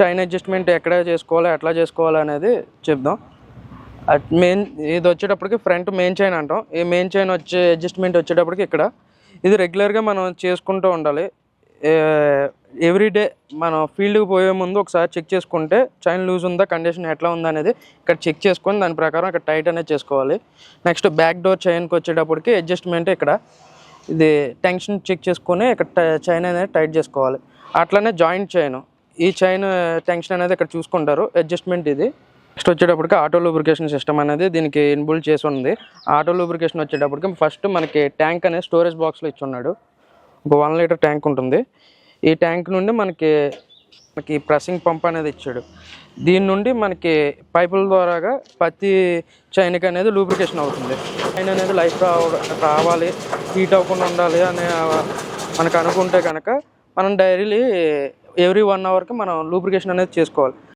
Chain adjustment ఎక్కడ చేసుకోవాలి ఎట్లా చేసుకోవాలి అనేది చెప్దాం. మెయిన్ ఇది వచ్చేటప్పటికి ఫ్రంట్ మెయిన్ చైన్ అంటాం. ఈ మెయిన్ చైన్ వచ్చే అడ్జస్ట్మెంట్ వచ్చేటప్పటికి ఇక్కడ. ఇది రెగ్యులర్గా మనం చేసుకుంటూ ఉండాలి. ఎవ్రీడే మనం ఫీల్డ్కి పోయే ముందు ఒకసారి చెక్ చేసుకుంటే చైన్ లూజ్ ఉందా కండిషన్ ఎట్లా ఉందా అనేది ఇక్కడ చెక్ చేసుకొని దాని ప్రకారం ఇక్కడ టైట్ అనేది చేసుకోవాలి. నెక్స్ట్ బ్యాక్ డోర్ చైన్కి వచ్చేటప్పటికి అడ్జస్ట్మెంట్ ఇక్కడ. ఇది టెన్షన్ చెక్ చేసుకొని ఇక్కడ చైన్ అనేది టైట్ చేసుకోవాలి. అట్లనే జాయింట్ చైన్. ఈ చైన్ టెన్షన్ అనేది ఇక్కడ చూసుకుంటారు. అడ్జస్ట్మెంట్ ఇది. నెక్స్ట్ వచ్చేటప్పటికి ఆటో లూబ్రికేషన్ సిస్టమ్ అనేది దీనికి ఇన్బుల్డ్ చేసి ఉంది. ఆటో లూబ్రికేషన్ వచ్చేటప్పటికి ఫస్ట్ మనకి ట్యాంక్ అనేది స్టోరేజ్ బాక్స్లో ఇచ్చి ఉన్నాడు ఒక వన్ లీటర్ ట్యాంక్ ఉంటుంది. ఈ ట్యాంక్ నుండి మనకి మనకి ప్రెసింగ్ పంప్ అనేది ఇచ్చాడు. దీని నుండి మనకి పైపుల ద్వారాగా ప్రతి చైన్కి అనేది లూబ్రికేషన్ అవుతుంది. చైన్ అనేది లైఫ్ రావాలి హీట్ అవ్వకుండా ఉండాలి అనే మనకు అనుకుంటే కనుక మనం డైరీలీ ఎవ్రీ వన్ అవర్కి మనం లూబ్రికేషన్ అనేది చేసుకోవాలి.